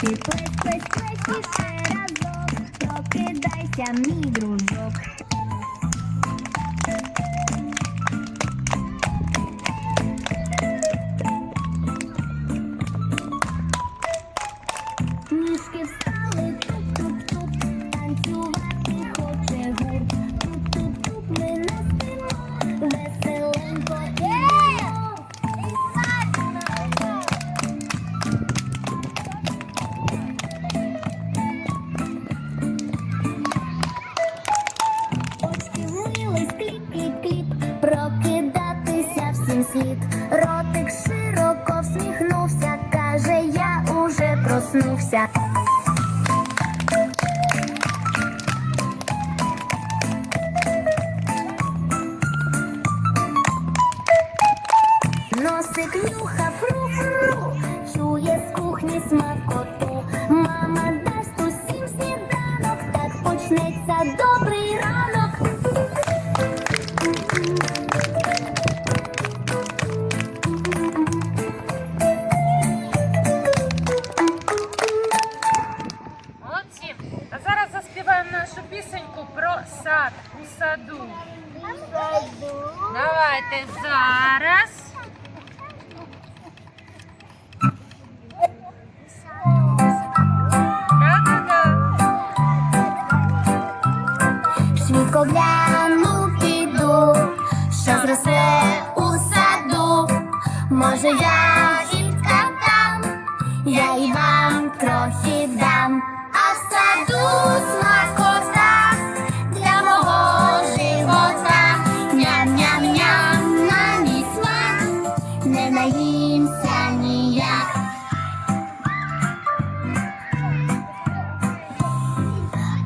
Después, después quisiera lo, lo que dais a mí. Носик нюха, фру-фру, чує з кухні смаку.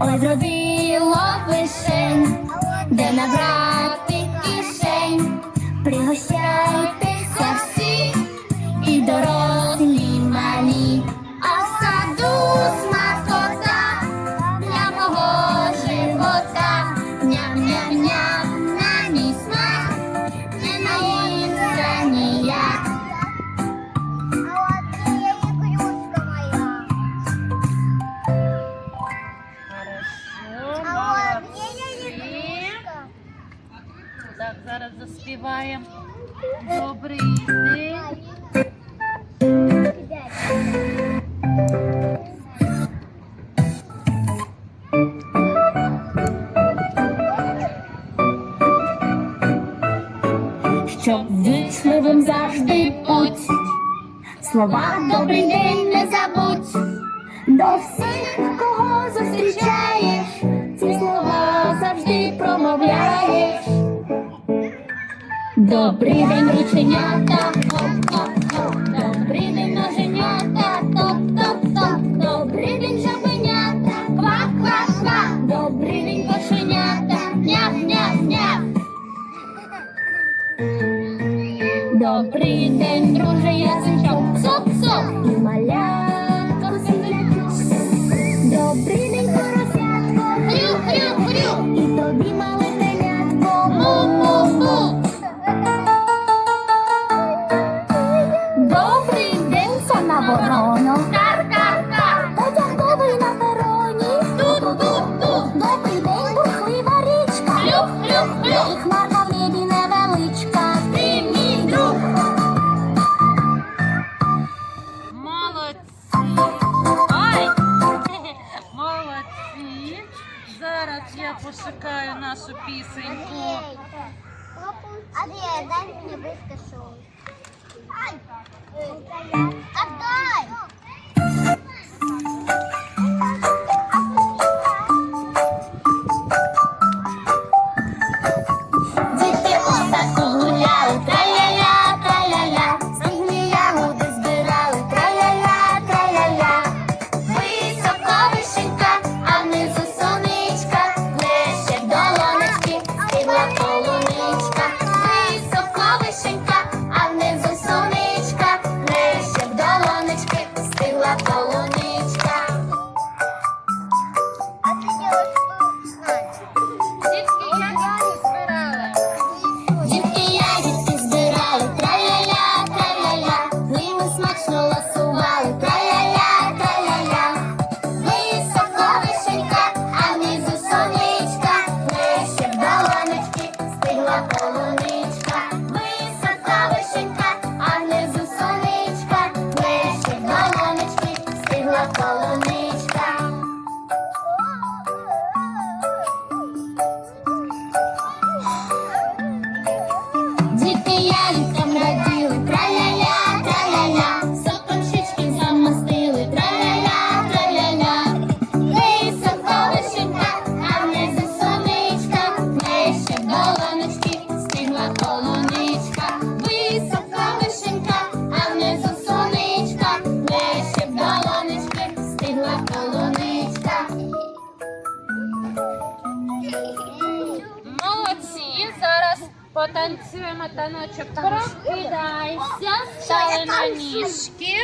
Ой, зробило вишень, де набрав. співаємо. Добрий день. Щоб вічливим завжди будь, слова добрий день не забудь, до всіх, кого зустрічаєш. Добрий день, рученята, добрий день ноженята, топ-топ-топ, добрий день жабенята, ква-ква-ква, добрий день кошенята, няв-няв-няв. Добрий день, друже, я зачав, соп-соп, і маля. нашу пісеньку. Андрей, дай мені вискажу. Отдай! Молодці, зараз потанцюємо таночок. Прокидайся, стали на ніжки.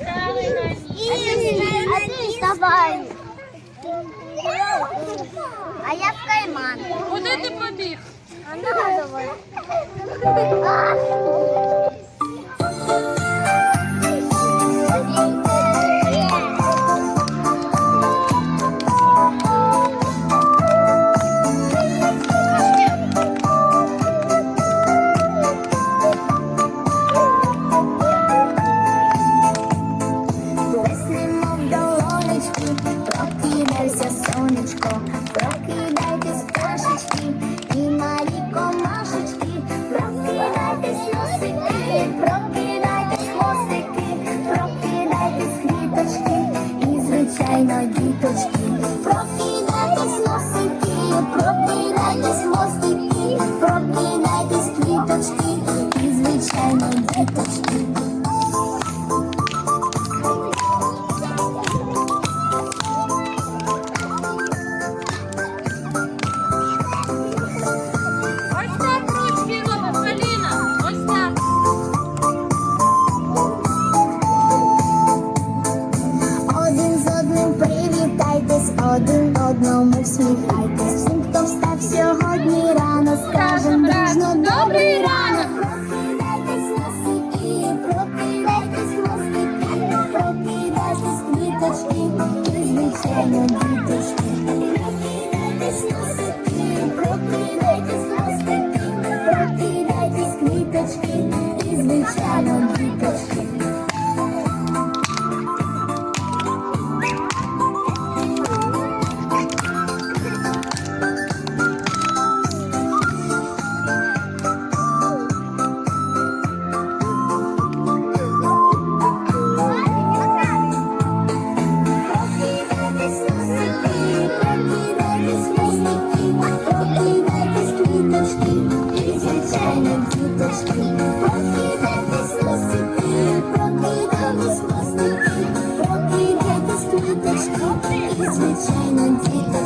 Стали на ніжки. А ти вставай. А я в кайман. Куди ти побіг? А на давай. Let's go. ниточки, из нечаянной ниточки. Звичайно, діти.